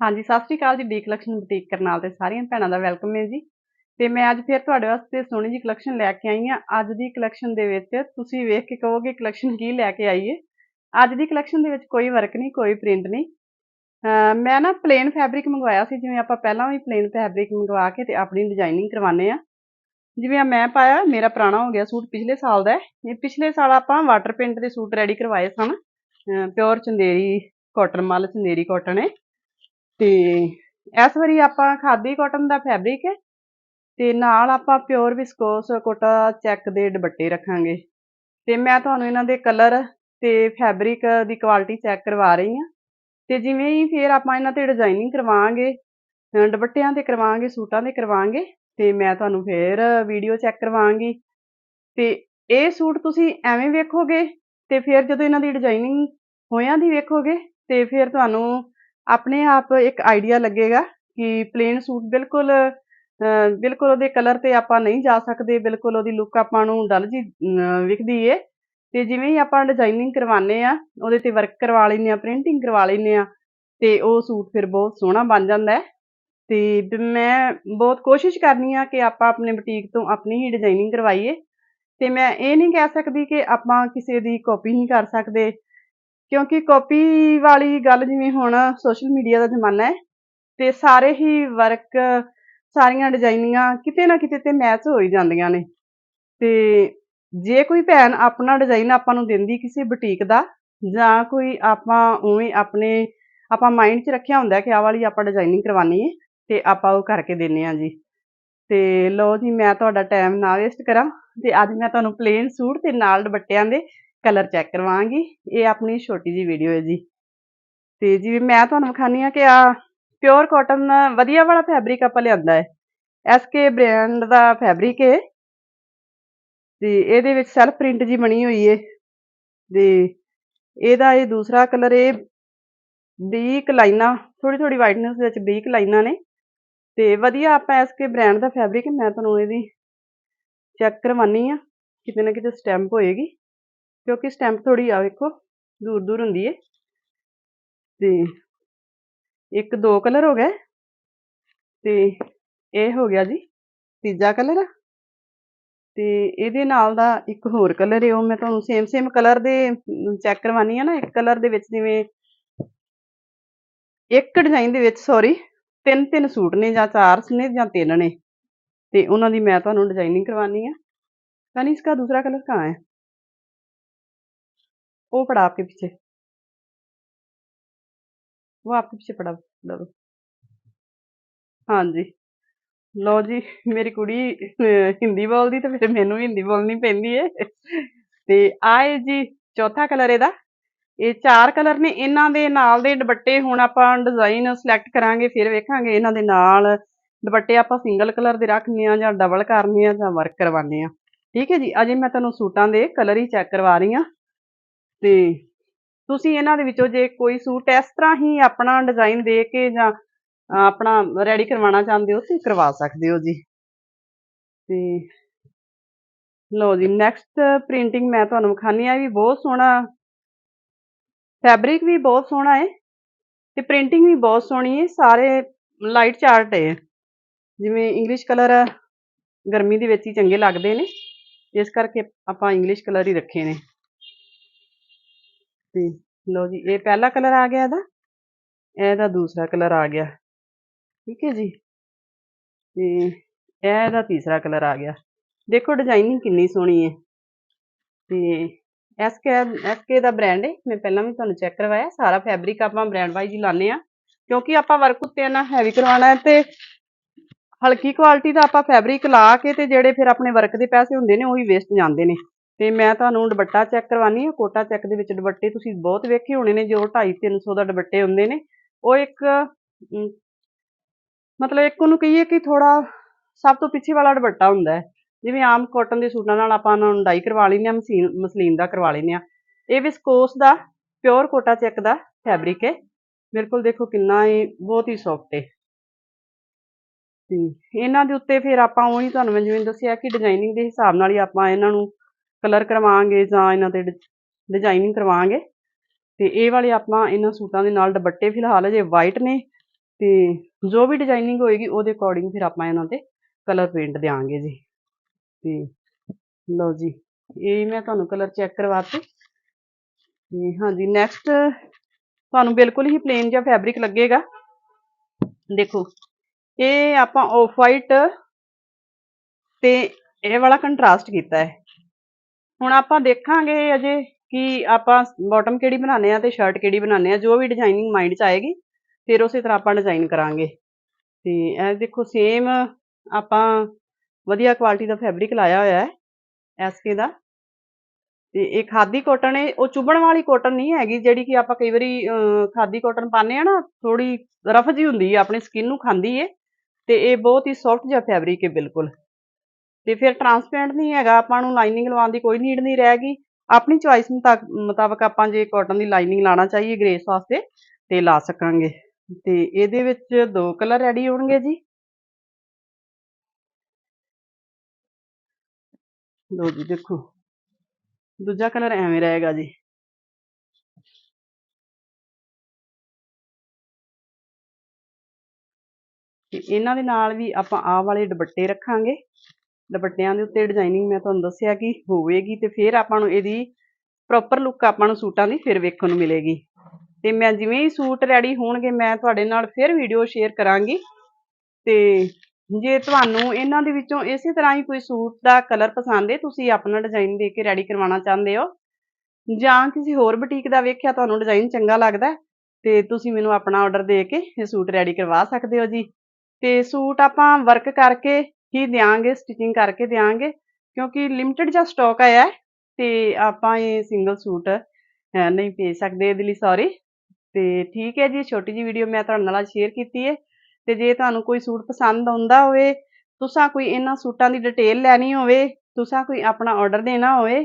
ਹਾਂਜੀ, ਸਤਿ ਸ਼੍ਰੀ ਅਕਾਲ ਜੀ ਡੀ ਕਲੈਕਸ਼ਨ ਬੁਟੀਕ ਕਰਨਾਲ ਤੇ ਸਾਰੀਆਂ ਭੈਣਾਂ ਦਾ ਵੈਲਕਮ ਹੈ ਜੀ। ਤੇ ਮੈਂ ਅੱਜ ਫਿਰ ਤੁਹਾਡੇ ਵਾਸਤੇ ਸੋਹਣੀ ਜੀ ਕਲੈਕਸ਼ਨ ਲੈ ਕੇ ਆਈ ਹਾਂ। ਅੱਜ ਦੀ ਕਲੈਕਸ਼ਨ ਦੇ ਵਿੱਚ ਤੁਸੀਂ ਵੇਖ ਕੇ ਕਹੋਗੇ ਕਲੈਕਸ਼ਨ ਕੀ ਲੈ ਕੇ ਆਈਏ ਅੱਜ ਦੀ ਕਲੈਕਸ਼ਨ ਦੇ ਵਿੱਚ ਕੋਈ ਵਰਕ ਨਹੀਂ, ਕੋਈ ਪ੍ਰਿੰਟ ਨਹੀਂ। ਮੈਂ ਨਾ ਪਲੇਨ ਫੈਬਰਿਕ ਮੰਗਵਾਇਆ ਸੀ, ਜਿਵੇਂ ਆਪਾਂ ਪਹਿਲਾਂ ਵੀ ਪਲੇਨ ਫੈਬਰਿਕ ਮੰਗਵਾ ਕੇ ਤੇ ਆਪਣੀ ਡਿਜ਼ਾਈਨਿੰਗ ਕਰਵਾਉਂਦੇ ਆ ਜਿਵੇਂ ਆ ਮੈਂ ਪਾਇਆ, ਮੇਰਾ ਪੁਰਾਣਾ ਹੋ ਗਿਆ ਸੂਟ ਪਿਛਲੇ ਸਾਲ ਦਾ ਇਹ ਪਿਛਲੇ ਸਾਲ ਆਪਾਂ ਵਾਟਰ ਪੇਂਟ ਦੇ ਸੂਟ ਰੈਡੀ ਕਰਵਾਏ ਸਨ। ਪਿਓਰ ਚੰਦੇਰੀ ਕਾਟਨ, ਮਲ ਚੰਦੇਰੀ ਕਾਟਨ ਹੈ। ਤੇ ਇਸ ਵਾਰੀ ਆਪਾਂ ਖਾਦੀ ਕਾਟਨ ਦਾ ਫੈਬਰਿਕ ਹੈ ਤੇ ਨਾਲ ਆਪਾਂ ਪਿਓਰ ਵਿਸਕੋਸ ਕੋਟਾ ਚੈੱਕ ਦੇ ਦੁਪੱਟੇ ਰੱਖਾਂਗੇ। ਤੇ ਮੈਂ ਤੁਹਾਨੂੰ ਇਹਨਾਂ ਦੇ ਕਲਰ ਤੇ ਫੈਬਰਿਕ ਦੀ ਕੁਆਲਿਟੀ ਚੈੱਕ ਕਰਵਾ ਰਹੀ ਹਾਂ। ਤੇ ਜਿਵੇਂ ਹੀ ਫਿਰ ਆਪਾਂ ਇਹਨਾਂ ਤੇ ਡਿਜ਼ਾਈਨਿੰਗ ਕਰਵਾਵਾਂਗੇ, ਅਹ ਦੁਪੱਟਿਆਂ ਤੇ ਕਰਵਾਵਾਂਗੇ, ਸੂਟਾਂ ਤੇ ਕਰਵਾਵਾਂਗੇ, ਤੇ ਮੈਂ ਤੁਹਾਨੂੰ ਫਿਰ ਵੀਡੀਓ ਚੈੱਕ ਕਰਵਾਵਾਂਗੀ। ਤੇ ਇਹ ਸੂਟ ਤੁਸੀਂ ਐਵੇਂ ਵੇਖੋਗੇ ਤੇ ਫਿਰ ਜਦੋਂ ਇਹਨਾਂ ਦੀ ਡਿਜ਼ਾਈਨਿੰਗ ਹੋਇਆਂ ਦੀ ਵੇਖੋਗੇ ਤੇ ਫਿਰ ਤੁਹਾਨੂੰ ਆਪਣੇ ਆਪ ਇੱਕ ਆਈਡੀਆ ਲੱਗੇਗਾ ਕਿ ਪਲੇਨ ਸੂਟ ਬਿਲਕੁਲ ਬਿਲਕੁਲ ਉਹਦੇ ਕਲਰ ਤੇ ਆਪਾਂ ਨਹੀਂ ਜਾ ਸਕਦੇ, ਬਿਲਕੁਲ ਉਹਦੀ ਲੁੱਕ ਆਪਾਂ ਨੂੰ ਡਲ ਜੀ, ਅਹ, ਵਿਖਦੀ ਏ। ਤੇ ਜਿਵੇਂ ਹੀ ਆਪਾਂ ਡਿਜ਼ਾਈਨਿੰਗ ਕਰਵਾਉਂਦੇ ਆ ਉਹਦੇ ਤੇ ਵਰਕ ਕਰਵਾ ਲੈਂਦੇ ਆ ਪ੍ਰਿੰਟਿੰਗ ਕਰਵਾ ਲੈਂਦੇ ਆ ਤੇ ਉਹ ਸੂਟ ਫਿਰ ਬਹੁਤ ਸੋਹਣਾ ਬਣ ਜਾਂਦਾ ਹੈ। ਤੇ ਮੈਂ ਬਹੁਤ ਕੋਸ਼ਿਸ਼ ਕਰਨੀ ਆ ਕਿ ਆਪਾਂ ਆਪਣੇ ਬੁਟੀਕ ਤੋਂ ਆਪਣੀ ਹੀ ਡਿਜ਼ਾਈਨਿੰਗ ਕਰਵਾਈਏ। ਤੇ ਮੈਂ ਇਹ ਨਹੀਂ ਕਹਿ ਸਕਦੀ ਕਿ ਆਪਾਂ ਕਿਸੇ ਦੀ ਕਾਪੀ ਨਹੀਂ ਕਰ ਸਕਦੇ। ਕਿਉਂਕਿ ਕਾਪੀ ਵਾਲੀ ਗੱਲ ਜਿਵੇਂ ਹੁਣ ਸੋਸ਼ਲ ਮੀਡੀਆ ਦਾ ਜ਼ਮਾਨਾ ਹੈ ਤੇ ਸਾਰੇ ਹੀ ਵਰਕ ਸਾਰੀਆਂ ਡਿਜ਼ਾਈਨੀਆਂ ਕਿਤੇ ਨਾ ਕਿਤੇ ਤੇ ਮੈਚ ਹੋ ਹੀ ਜਾਂਦੀਆਂ ਨੇ। ਤੇ ਜੇ ਕੋਈ ਭੈਣ ਆਪਣਾ ਡਿਜ਼ਾਈਨ ਆਪਾਂ ਨੂੰ ਦਿੰਦੀ ਕਿਸੇ ਬੁਟੀਕ ਦਾ ਜਾਂ ਕੋਈ ਆਪਾਂ ਉਵੇਂ ਆਪਣੇ, ਆਪਾਂ ਮਾਈਂਡ 'ਚ ਰੱਖਿਆ ਹੁੰਦਾ ਕਿ ਆਹ ਵਾਲੀ ਆਪਾਂ ਡਿਜ਼ਾਈਨਿੰਗ ਕਰਵਾਉਣੀ ਹੈ ਤੇ ਆਪਾਂ ਉਹ ਕਰਕੇ ਦਿੰਨੇ ਆ ਜੀ। ਤੇ ਲਓ ਜੀ ਮੈਂ ਤੁਹਾਡਾ ਟਾਈਮ ਨਾ ਵੇਸਟ ਕਰਾਂ ਤੇ ਅੱਜ ਮੈਂ ਤੁਹਾਨੂੰ ਪਲੇਨ ਸੂਟ ਤੇ ਨਾਲ ਦੁਪੱਟਿਆਂ ਦੇ ਕਲਰ ਚੈੱਕ ਕਰਵਾਵਾਂਗੀ। ਇਹ ਆਪਣੀ ਛੋਟੀ ਜੀ ਵੀਡੀਓ ਹੈ ਜੀ। ਤੇ ਜਿਵੇਂ ਮੈਂ ਤੁਹਾਨੂੰ ਵਿਖਾਨੀ ਆ ਕਿ ਆ ਪਿਓਰ ਕਾਟਨ ਵਧੀਆ ਵਾਲਾ ਫੈਬਰਿਕ ਆਪਾਂ ਲਿਆਂਦਾ ਹੈ। ਐਸਕੇ ਬ੍ਰਾਂਡ ਦਾ ਫੈਬਰਿਕ ਹੈ। ਤੇ ਇਹਦੇ ਵਿੱਚ ਸੈਲਫ ਪ੍ਰਿੰਟ ਜੀ ਬਣੀ ਹੋਈ ਹੈ। ਤੇ ਇਹਦਾ ਇਹ ਦੂਸਰਾ ਕਲਰ ਇਹ ਬਰੀਕ ਲਾਈਨਾਂ ਥੋੜੀ ਥੋੜੀ ਵਾਈਟਨੈਸ ਵਿੱਚ ਬਰੀਕ ਲਾਈਨਾਂ ਨੇ। ਤੇ ਵਧੀਆ ਆਪਾਂ ਐਸਕੇ ਬ੍ਰਾਂਡ ਦਾ ਫੈਬਰਿਕ ਮੈਂ ਤੁਹਾਨੂੰ ਇਹਦੀ ਚੈੱਕ ਕਰਵਾਨੀ ਆ ਕਿਤੇ ਨਾ ਕਿਤੇ ਸਟੈਂਪ ਹੋਏਗੀ। ਕਿਉਂਕਿ ਸਟੈਂਪ ਥੋੜੀ ਆ ਵੇਖੋ, ਦੂਰ ਦੂਰ ਹੁੰਦੀ ਏ। ਤੇ ਇੱਕ ਦੋ ਕਲਰ ਹੋ ਗਏ। ਤੇ ਇਹ ਹੋ ਗਿਆ ਜੀ ਤੀਜਾ ਕਲਰ ਤੇ ਇਹਦੇ ਨਾਲ ਦਾ ਇੱਕ ਹੋਰ ਕਲਰ ਹੈ ਉਹ ਮੈਂ ਤੁਹਾਨੂੰ ਸੇਮ ਸੇਮ ਕਲਰ ਦੇ ਚੈੱਕ ਕਰਵਾਨੀ ਆ ਨਾ, ਇੱਕ ਕਲਰ ਦੇ ਵਿੱਚ ਜਿਵੇਂ ਇੱਕ ਡਿਜ਼ਾਈਨ ਦੇ ਵਿੱਚ ਸੌਰੀ ਤਿੰਨ ਤਿੰਨ ਸੂਟ ਨੇ ਜਾਂ ਚਾਰ ਨੇ ਜਾਂ ਤਿੰਨ ਨੇ। ਤੇ ਉਹਨਾਂ ਦੀ ਮੈਂ ਤੁਹਾਨੂੰ ਡਿਜ਼ਾਈਨਿੰਗ ਕਰਵਾਨੀ ਆ। ਤਾਂ ਇਸ ਦਾ ਦੂਸਰਾ ਕਲਰ ਕਾ ਹੈ? वो पड़ा आपके पीछे वो आपके पीछे पड़ा पड़ा वो। हाँ जी ਲਓ ਜੀ ਮੇਰੀ ਕੁੜੀ ਅਹ, ਹਿੰਦੀ ਬੋਲਦੀ ਤੇ ਫਿਰ ਮੈਨੂੰ ਵੀ ਹਿੰਦੀ ਬੋਲਣੀ ਪੈਂਦੀ ਏ ਤੇ ਆਏ ਜੀ ਚੌਥਾ ਕਲਰ ਇਹਦਾ ਇਹ ਚਾਰ ਕਲਰ ਨੇ ਇਹਨਾਂ ਦੇ ਨਾਲ ਦੇ ਦੁਪੱਟੇ ਹੁਣ ਆਪਾਂ ਡਿਜ਼ਾਈਨ ਸਿਲੈਕਟ ਕਰਾਂਗੇ ਫਿਰ ਵੇਖਾਂਗੇ ਇਹਨਾਂ ਦੇ ਨਾਲ ਦੁਪੱਟੇ ਆਪਾਂ ਸਿੰਗਲ ਕਲਰ ਦੇ ਰੱਖਨੇ ਆ ਜਾਂ ਡਬਲ ਕਰਨੇ ਆ ਜਾਂ ਵਰਕ ਕਰਵਾਉਣੇ ਆ ਠੀਕ ਹੈ ਜੀ ਅਜੇ ਮੈਂ ਤੁਹਾਨੂੰ ਸੂਟਾਂ ਦੇ ਕਲਰ ਹੀ ਚੈੱਕ ਕਰਵਾ ਰਹੀ ਹਾਂ ਤੇ ਤੁਸੀਂ ਇਹਨਾਂ ਦੇ ਵਿੱਚੋਂ ਜੇ ਕੋਈ ਸੂਟ ਇਸ ਤਰ੍ਹਾਂ ਹੀ ਆਪਣਾ ਡਿਜ਼ਾਈਨ ਦੇ ਕੇ ਜਾਂ ਆਪਣਾ ਰੈਡੀ ਕਰਵਾਉਣਾ ਚਾਹੁੰਦੇ ਹੋ ਤੇ ਕਰਵਾ ਸਕਦੇ ਹੋ ਜੀ। ਤੇ ਲਓ ਜੀ ਨੈਕਸਟ ਪ੍ਰਿੰਟਿੰਗ ਮੈਂ ਤੁਹਾਨੂੰ ਵਿਖਾਨੀ ਆ ਇਹ ਵੀ ਬਹੁਤ ਸੋਹਣਾ ਫੈਬਰਿਕ ਵੀ ਬਹੁਤ ਸੋਹਣਾ ਹੈ ਤੇ ਪ੍ਰਿੰਟਿੰਗ ਵੀ ਬਹੁਤ ਸੋਹਣੀ ਹੈ, ਸਾਰੇ ਲਾਈਟ ਚਾਰਟ ਹੈ। ਜਿਵੇਂ ਇੰਗਲਿਸ਼ ਕਲਰ ਗਰਮੀ ਦੇ ਵਿੱਚ ਹੀ ਚੰਗੇ ਲੱਗਦੇ ਨੇ, ਇਸ ਕਰਕੇ ਆਪਾਂ ਇੰਗਲਿਸ਼ ਕਲਰ ਹੀ ਰੱਖੇ ਨੇ। ਤੇ ਲਓ ਜੀ, ਇਹ ਪਹਿਲਾ ਕਲਰ ਆ ਗਿਆ ਇਹਦਾ ਇਹਦਾ ਦੂਸਰਾ ਕਲਰ ਆ ਗਿਆ। ਠੀਕ ਹੈ ਜੀ। ਤੇ ਇਹ ਇਹਦਾ ਤੀਸਰਾ ਕਲਰ ਆ ਗਿਆ। ਦੇਖੋ ਡਿਜ਼ਾਈਨਿੰਗ ਕਿੰਨੀ ਸੋਹਣੀ ਹੈ। ਤੇ ਐਸਕੇ ਐਸਕੇ ਦਾ ਬ੍ਰਾਂਡ ਹੈ, ਮੈਂ ਪਹਿਲਾਂ ਵੀ ਤੁਹਾਨੂੰ ਚੈੱਕ ਕਰਵਾਇਆ, ਸਾਰਾ ਫੈਬਰਿਕ ਆਪਾਂ ਬ੍ਰਾਂਡ ਵਾਈਜ਼ ਹੀ ਲਾਉਂਦੇ ਆ ਕਿਉਂਕਿ ਆਪਾਂ ਵਰਕ ਉੱਤੇ ਨਾ ਹੈਵੀ ਕਰਵਾਉਣਾ ਹੈ ਤੇ ਹਲਕੀ ਕੁਆਲਿਟੀ ਦਾ ਆਪਾਂ ਫੈਬਰਿਕ ਲਾ ਕੇ ਤੇ ਜਿਹੜੇ ਫਿਰ ਆਪਣੇ ਵਰਕ ਦੇ ਪੈਸੇ ਹੁੰਦੇ ਨੇ, ਉਹ ਹੀ ਵੇਸਟ ਜਾਂਦੇ ਨੇ। ਤੇ ਮੈਂ ਤੁਹਾਨੂੰ ਦੁਪੱਟਾ ਚੈੱਕ ਕਰਵਾਨੀ ਆ ਕੋਟਾ ਚੈੱਕ ਦੇ ਵਿੱਚ ਦੁਪੱਟੇ ਤੁਸੀਂ ਬਹੁਤ ਵੇਖੇ ਹੋਣੇ ਨੇ, ਜੋ 250 300 ਦਾ ਦੁਪੱਟੇ ਹੁੰਦੇ ਨੇ। ਉਹ ਇੱਕ ਮਤਲਬ ਇੱਕ ਉਹਨੂੰ ਕਹੀਏ ਕਿ ਥੋੜਾ ਸਭ ਤੋਂ ਪਿੱਛੇ ਵਾਲਾ ਦੁਪੱਟਾ ਹੁੰਦਾ ਹੈ। ਜਿਵੇਂ ਆਮ ਕਾਟਨ ਦੇ ਸੂਟਾਂ ਨਾਲ ਆਪਾਂ ਉਹਨਾਂ ਨੂੰ ਡਾਈ ਕਰਵਾ ਲੈਂਦੇ ਆ ਮਸ਼ੀਨ, ਮਸਲੀਨ ਦਾ ਕਰਵਾ ਲੈਂਦੇ ਆ ਇਹ ਵਿਸਕੋਸ ਦਾ ਪਿਓਰ ਕੋਟਾ ਚੈੱਕ ਦਾ ਫੈਬਰਿਕ ਹੈ। ਮੇਰੇ ਕੋਲ ਦੇਖੋ ਕਿੰਨਾ ਇਹ ਬਹੁਤ ਹੀ ਸੌਫਟ ਹੈ। ਤੇ ਇਹਨਾਂ ਦੇ ਉੱਤੇ ਫਿਰ ਆਪਾਂ ਉਹੀ ਤੁਹਾਨੂੰ ਮੈਂ ਜਿਵੇਂ ਦੱਸਿਆ ਕਿ ਡਿਜ਼ਾਈਨਿੰਗ ਦੇ ਹਿਸਾਬ ਨਾਲ ਹੀ ਆਪਾਂ ਇਹਨਾਂ ਨੂੰ ਕਲਰ ਕਰਵਾਵਾਂਗੇ ਜਾਂ ਇਹਨਾਂ ਤੇ ਡਿਜ਼ਾਈਨਿੰਗ ਕਰਵਾਵਾਂਗੇ। ਤੇ ਇਹ ਵਾਲੇ ਆਪਾਂ ਇਹਨਾਂ ਸੂਟਾਂ ਦੇ ਨਾਲ ਦੁਪੱਟੇ ਫਿਲਹਾਲ ਅਜੇ ਵਾਈਟ ਨੇ ਤੇ ਜੋ ਵੀ ਡਿਜ਼ਾਈਨਿੰਗ ਹੋਏਗੀ ਉਹਦੇ ਅਕੋਰਡਿੰਗ ਫਿਰ ਆਪਾਂ ਇਹਨਾਂ ਤੇ ਕਲਰ ਪੇਂਟ ਦਿਆਂਗੇ ਜੀ। ਤੇ ਲਓ ਜੀ, ਇਹ ਮੈਂ ਤੁਹਾਨੂੰ ਕਲਰ ਚੈੱਕ ਕਰਵਾਤੇ। ਤੇ ਹਾਂਜੀ ਨੈਕਸਟ ਤੁਹਾਨੂੰ ਬਿਲਕੁਲ ਹੀ ਪਲੇਨ ਜਿਹਾ ਫੈਬਰਿਕ ਲੱਗੇਗਾ। ਦੇਖੋ, ਇਹ ਆਪਾਂ ਆਫ ਵਾਈਟ ਤੇ ਇਹ ਵਾਲਾ ਕੰਟਰਾਸਟ ਕੀਤਾ ਹੈ। ਹੁਣ ਆਪਾਂ ਦੇਖਾਂਗੇ ਅਜੇ ਕਿ ਆਪਾਂ ਬਾਟਮ ਕਿਹੜੀ ਬਣਾਉਂਦੇ ਆ ਤੇ ਸ਼ਰਟ ਕਿਹੜੀ ਬਣਾਉਂਦੇ ਆ ਜੋ ਵੀ ਡਿਜ਼ਾਈਨਿੰਗ ਮਾਈਂਡ 'ਚ ਆਏਗੀ, ਫਿਰ ਉਸੇ ਤਰ੍ਹਾਂ ਆਪਾਂ ਡਿਜ਼ਾਈਨ ਕਰਾਂਗੇ। ਤੇ ਇਹ ਦੇਖੋ ਸੇਮ ਆਪਾਂ ਵਧੀਆ ਕੁਆਲਿਟੀ ਦਾ ਫੈਬਰਿਕ ਲਾਇਆ ਹੋਇਆ ਹੈ ਐਸਕੇ ਦਾ। ਤੇ ਇਹ ਖਾਦੀ ਕੋਟਨ ਹੈ ਉਹ ਚੁਭਣ ਵਾਲੀ ਕੋਟਨ ਨਹੀਂ ਹੈਗੀ, ਜਿਹੜੀ ਕਿ ਆਪਾਂ ਕਈ ਵਾਰੀ ਖਾਦੀ ਕੋਟਨ ਪਾਉਂਦੇ ਆ ਨਾ ਥੋੜੀ ਰਫ ਜੀ ਹੁੰਦੀ ਹੈ, ਆਪਣੀ ਸਕਿਨ ਨੂੰ ਖਾਂਦੀ ਹੈ ਤੇ ਇਹ ਬਹੁਤ ਹੀ ਸੌਫਟ ਜਿਹਾ ਫੈਬਰਿਕ ਹੈ, ਬਿਲਕੁਲ। ਤੇ ਫਿਰ ਟਰਾਂਸਪੇਰੈਂਟ ਨਹੀਂ ਹੈਗਾ, ਆਪਾਂ ਨੂੰ ਲਾਈਨਿੰਗ ਲਵਾਉਣ ਦੀ ਕੋਈ ਨੀਡ ਨਹੀਂ ਰਹੇਗੀ ਆਪਣੀ ਚੁਆਇਸ ਮੁਤਾਬਕ ਆਪਾਂ ਜੇ ਕਾਟਨ ਦੀ ਲਾਈਨਿੰਗ ਲਾਣਾ ਚਾਹੀਏ ਗ੍ਰੇਸ ਵਾਸਤੇ, ਤੇ ਲਾ ਸਕਾਂਗੇ। ਤੇ ਇਹਦੇ ਵਿੱਚ ਦੋ ਕਲਰ ਰੈਡੀ ਹੋਣਗੇ ਜੀ। ਲੋ ਜੀ, ਦੇਖੋ। ਦੂਜਾ ਕਲਰ ਐਵੇਂ ਰਹੇਗਾ ਜੀ। ਤੇ ਇਹਨਾਂ ਦੇ ਨਾਲ ਵੀ ਆਪਾਂ ਆਹ ਵਾਲੇ ਦੁਪੱਟੇ ਰੱਖਾਂਗੇ। ਦੁਪੱਟਿਆਂ ਦੇ ਉੱਤੇ ਡਿਜ਼ਾਈਨਿੰਗ ਮੈਂ ਤੁਹਾਨੂੰ ਦੱਸਿਆ ਕਿ ਹੋਵੇਗੀ ਤੇ ਫਿਰ ਆਪਾਂ ਨੂੰ ਇਹਦੀ ਪ੍ਰੋਪਰ ਲੁੱਕ ਆਪਾਂ ਨੂੰ ਸੂਟਾਂ ਦੀ ਫਿਰ ਵੇਖਣ ਨੂੰ ਮਿਲੇਗੀ। ਤੇ ਮੈਂ ਜਿਵੇਂ ਹੀ ਸੂਟ ਰੈਡੀ ਹੋਣਗੇ ਮੈਂ ਤੁਹਾਡੇ ਨਾਲ ਫਿਰ ਵੀਡੀਓ ਸ਼ੇਅਰ ਕਰਾਂਗੀ। ਤੇ ਜੇ ਤੁਹਾਨੂੰ ਇਹਨਾਂ ਦੇ ਵਿੱਚੋਂ ਇਸੇ ਤਰ੍ਹਾਂ ਹੀ ਕੋਈ ਸੂਟ ਦਾ ਕਲਰ ਪਸੰਦ ਹੈ ਤੁਸੀਂ ਆਪਣਾ ਡਿਜ਼ਾਈਨ ਦੇ ਕੇ ਰੈਡੀ ਕਰਵਾਉਣਾ ਚਾਹੁੰਦੇ ਹੋ ਜਾਂ ਕਿਸੇ ਹੋਰ ਬੁਟੀਕ ਦਾ ਵੇਖਿਆ ਤੁਹਾਨੂੰ ਡਿਜ਼ਾਈਨ ਚੰਗਾ ਲੱਗਦਾ ਹੈ, ਤੇ ਤੁਸੀਂ ਮੈਨੂੰ ਆਪਣਾ ਆਰਡਰ ਦੇ ਕੇ ਇਹ ਸੂਟ ਰੈਡੀ ਕਰਵਾ ਸਕਦੇ ਹੋ ਜੀ। ਤੇ ਸੂਟ ਆਪਾਂ ਵਰਕ ਕਰਕੇ ਹੀ ਦਿਆਂਗੇ ਸਟਿਚਿੰਗ ਕਰਕੇ ਦਿਆਂਗੇ, ਕਿਉਂਕਿ ਲਿਮਟਿਡ ਜਿਹਾ ਸਟਾਕ ਆਇਆ ਹੈ ਤੇ ਆਪਾਂ ਇਹ ਸਿੰਗਲ ਸੂਟ ਨਹੀਂ ਭੇਜ ਸਕਦੇ ਇਹਦੇ ਲਈ ਸੌਰੀ ਤੇ ਠੀਕ ਹੈ ਜੀ, ਛੋਟੀ ਜੀ ਵੀਡੀਓ ਮੈਂ ਤੁਹਾਡੇ ਨਾਲ ਸ਼ੇਅਰ ਕੀਤੀ ਹੈ। ਤੇ ਜੇ ਤੁਹਾਨੂੰ ਕੋਈ ਸੂਟ ਪਸੰਦ ਆਉਂਦਾ ਹੋਵੇ, ਤੁਸੀਂ ਕੋਈ ਇਹਨਾਂ ਸੂਟਾਂ ਦੀ ਡਿਟੇਲ ਲੈਣੀ ਹੋਵੇ, ਤੁਸੀਂ ਕੋਈ ਆਪਣਾ ਆਰਡਰ ਦੇਣਾ ਹੋਵੇ,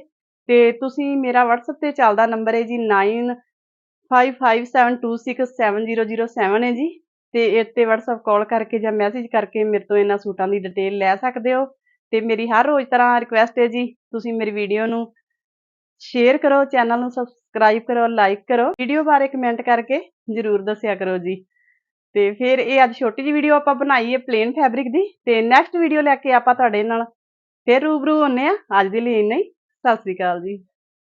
ਤੇ ਤੁਸੀਂ ਮੇਰਾ WhatsApp ਤੇ ਚੱਲਦਾ ਨੰਬਰ ਹੈ ਜੀ 9557267007 ਹੈ ਜੀ। ਤੇ ਇਸ ਤੇ WhatsApp ਕਾਲ ਕਰਕੇ ਜਾਂ ਮੈਸੇਜ ਕਰਕੇ ਮੇਰੇ ਤੋਂ ਇਹਨਾਂ ਸੂਟਾਂ ਦੀ ਡਿਟੇਲ ਲੈ ਸਕਦੇ ਹੋ। ਤੇ ਮੇਰੀ ਹਰ ਰੋਜ਼ ਤਰ੍ਹਾਂ ਰਿਕੁਐਸਟ ਹੈ ਜੀ, ਤੁਸੀਂ ਮੇਰੀ ਵੀਡੀਓ ਨੂੰ ਸ਼ੇਅਰ ਕਰੋ ਚੈਨਲ ਨੂੰ ਸਬਸਕ੍ਰਾਈਬ ਕਰੋ ਲਾਈਕ ਕਰੋ। ਵੀਡੀਓ ਬਾਰੇ ਕਮੈਂਟ ਕਰਕੇ ਜਰੂਰ ਦੱਸਿਆ ਕਰੋ ਜੀ। ਤੇ ਫਿਰ ਇਹ ਅੱਜ ਛੋਟੀ ਜਿਹੀ ਵੀਡੀਓ ਆਪਾਂ ਬਣਾਈ ਹੈ ਪਲੇਨ ਫੈਬਰਿਕ ਦੀ। ਤੇ ਨੈਕਸਟ ਵੀਡੀਓ ਲੈ ਕੇ ਆਪਾਂ ਤੁਹਾਡੇ ਨਾਲ ਫਿਰ ਰੂਬਰੂ ਹੁੰਨੇ ਆ ਅੱਜ ਦੇ ਲਈ ਇੰਨਾ ਹੀ। ਸਤਿ ਸ੍ਰੀ ਅਕਾਲ ਜੀ।